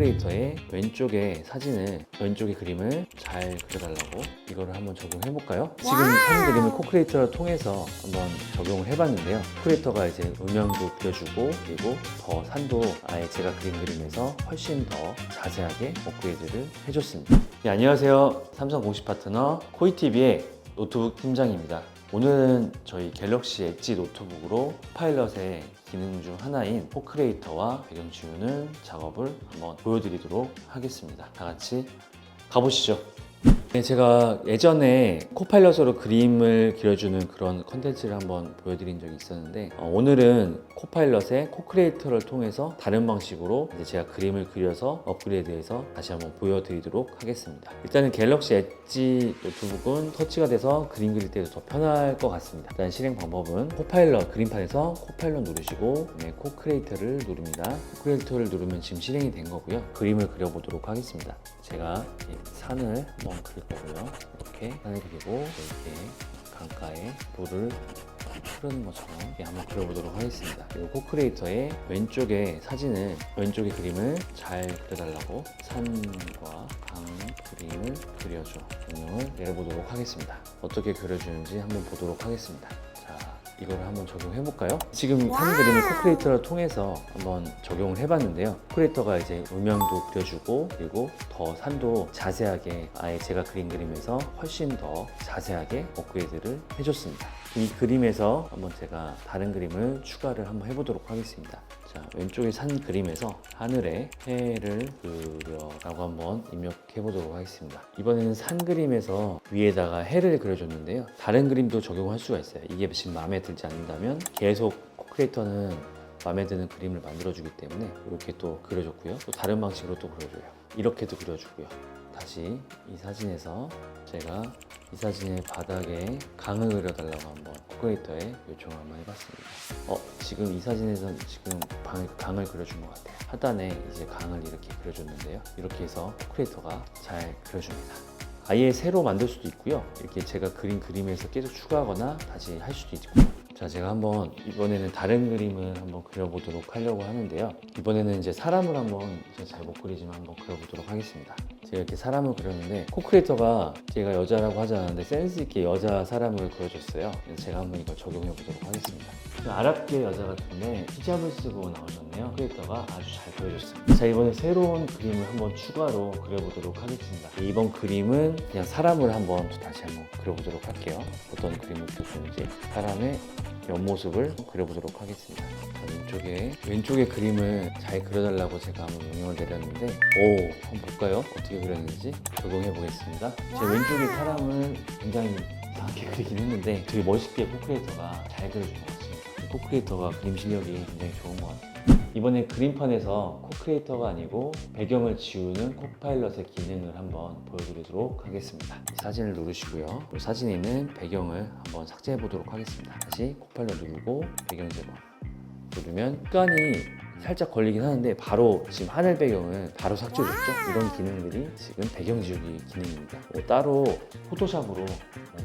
코크리에이터의 왼쪽에 사진을 왼쪽에 그림을 잘 그려달라고 이거를 한번 적용해 볼까요? 지금 한 그림을 코크리에이터를 통해서 한번 적용을 해봤는데요. 코크리에이터가 이제 음영도 그려주고 그리고 더 산도 아예 제가 그린 그림에서 훨씬 더 자세하게 업그레이드를 해줬습니다. 네, 안녕하세요. 삼성 공식 파트너 코이티비의 노트북 팀장입니다. 오늘은 저희 갤럭시 엣지 노트북으로 파일럿의 기능 중 하나인 포크레이터와 배경 지우는 작업을 한번 보여드리도록 하겠습니다. 다 같이 가보시죠. 네, 제가 예전에 코파일럿으로 그림을 그려주는 그런 컨텐츠를 한번 보여드린 적이 있었는데 어, 오늘은 코파일럿의 코크리에이터를 통해서 다른 방식으로 이제 제가 그림을 그려서 업그레이드해서 다시 한번 보여드리도록 하겠습니다. 일단은 갤럭시 엣지 노트북은 터치가 돼서 그림 그릴 때도 더 편할 것 같습니다. 일단 실행 방법은 코파일럿 그림판에서 코파일럿 누르시고 네, 코크리에이터를 누릅니다. 코크리에이터를 누르면 지금 실행이 된 거고요. 그림을 그려보도록 하겠습니다. 제가 이 산을 한번 그릴 거고요. 이렇게 산을 그리고 이렇게 강가에 물을 흐르는 것처럼 이렇게 한번 그려보도록 하겠습니다. 그리고 코크리에이터의 왼쪽에 사진을 왼쪽에 그림을 잘 그려달라고 산과 강 그림을 그려줘 명령을 내려보도록 하겠습니다. 어떻게 그려주는지 한번 보도록 하겠습니다. 자, 이거를 한번 적용해 볼까요? 지금 한 그림을 코크리에이터를 통해서 한번 적용을 해봤는데요. 코크리에이터가 이제 음영도 그려주고 그리고 더 산도 자세하게 아예 제가 그린 그림에서 훨씬 더 자세하게 업그레이드를 해줬습니다. 이 그림에서 한번 제가 다른 그림을 추가를 한번 해보도록 하겠습니다. 자, 왼쪽에 산 그림에서 하늘에 해를 그려라고 한번 입력해 보도록 하겠습니다. 이번에는 산 그림에서 위에다가 해를 그려줬는데요. 다른 그림도 적용할 수가 있어요. 이게 지금 마음에 들지 않는다면 계속 코크리에이터는 마음에 드는 그림을 만들어주기 때문에 이렇게 또 그려줬고요. 또 다른 방식으로 또 그려줘요. 이렇게도 그려주고요. 다시 이 사진에서 제가 이 사진의 바닥에 강을 그려달라고 한번 코크리에이터에 요청을 한번 해봤습니다. 어, 지금 이 사진에서 지금 방, 강을 그려준 것 같아요. 하단에 이제 강을 이렇게 그려줬는데요. 이렇게 해서 코크리에이터가 잘 그려줍니다. 아예 새로 만들 수도 있고요. 이렇게 제가 그린 그림에서 계속 추가하거나 다시 할 수도 있고요. 자, 제가 한번 이번에는 다른 그림을 한번 그려보도록 하려고 하는데요. 이번에는 이제 사람을 한번 제가 잘 못 그리지만 한번 그려보도록 하겠습니다. 제가 이렇게 사람을 그렸는데 코크리에이터가 제가 여자라고 하지 않았는데 센스 있게 여자 사람을 그려줬어요. 그래서 제가 한번 이걸 적용해 보도록 하겠습니다. 아랍계 여자 같은데 히잡을 쓰고 나오셨네요. 크리에이터가 아주 잘 그려줬습니다. 자 이번에 새로운 그림을 한번 추가로 그려보도록 하겠습니다. 이번 그림은 그냥 사람을 한번 다시 한번 그려보도록 할게요. 어떤 그림을 그려주는지 사람의 옆모습을 그려보도록 하겠습니다. 자, 왼쪽에 왼쪽에 그림을 잘 그려달라고 제가 한번 명령을 내렸는데 오 한번 볼까요? 어떻게 그렸는지 적용해 보겠습니다. 제 왼쪽에 사람을 굉장히 이상하게 그리긴 했는데 되게 멋있게 코크리에이터가 잘 그려준 것 같습니다. 코크리에이터가 그림 실력이 굉장히 좋은 것 같아요. 이번에 그림판에서 코크리에이터가 아니고 배경을 지우는 코파일럿의 기능을 한번 보여드리도록 하겠습니다. 이 사진을 누르시고요. 그 사진에 있는 배경을 한번 삭제해 보도록 하겠습니다. 다시 코파일럿 누르고 배경 제거 누르면 시간이 살짝 걸리긴 하는데 바로 지금 하늘 배경을 바로 삭제해줬죠. 이런 기능들이 지금 배경 지우기 기능입니다. 뭐 따로 포토샵으로 뭐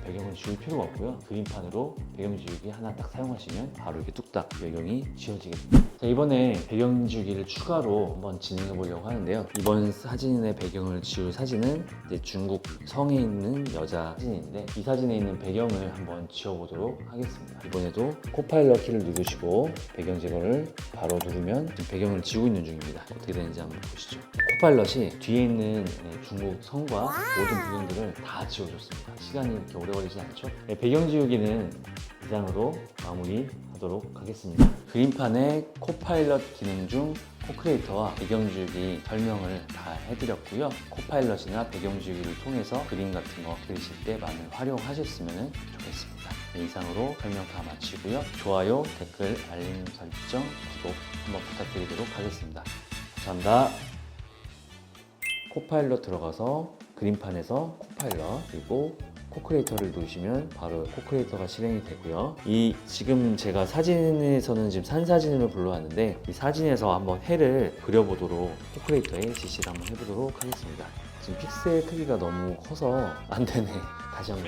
배경을 지울 필요가 없고요. 그림판으로 배경 지우기 하나 딱 사용하시면 바로 이렇게 뚝딱 배경이 지워지게 됩니다. 자, 이번에 배경 지우기를 추가로 한번 진행해 보려고 하는데요. 이번 사진의 배경을 지울 사진은 중국 성에 있는 여자 사진인데 이 사진에 있는 배경을 한번 지워보도록 하겠습니다. 이번에도 코파일럿 키를 누르시고 배경 제거를 바로 누르면 지금 배경을 지우고 있는 중입니다. 어떻게 되는지 한번 보시죠. 코파일럿이 뒤에 있는 네, 중국 성과 모든 배경들을 다 지워줬습니다. 시간이 이렇게 오래 걸리진 않죠. 네, 배경 지우기는 이상으로 마무리 하도록 하겠습니다. 그림판의 코파일럿 기능 중 코크리에이터와 배경 지우기 설명을 다 해드렸고요. 코파일럿이나 배경 지우기를 통해서 그림 같은 거 그리실 때 많이 활용하셨으면 좋겠습니다. 네, 이상으로 설명 다 마치고요. 좋아요, 댓글, 알림 설정, 구독 한번 부탁드리도록 하겠습니다. 감사합니다. 코파일럿 들어가서 그림판에서 코파일럿 그리고 코크리에이터를 누르시면 바로 코크리에이터가 실행이 되고요. 이 지금 제가 사진에서는 지금 산 사진으로 불러왔는데 이 사진에서 한번 해를 그려보도록 코크리에이터에 지시를 한번 해보도록 하겠습니다. 지금 픽셀 크기가 너무 커서 안 되네. 다시 한번.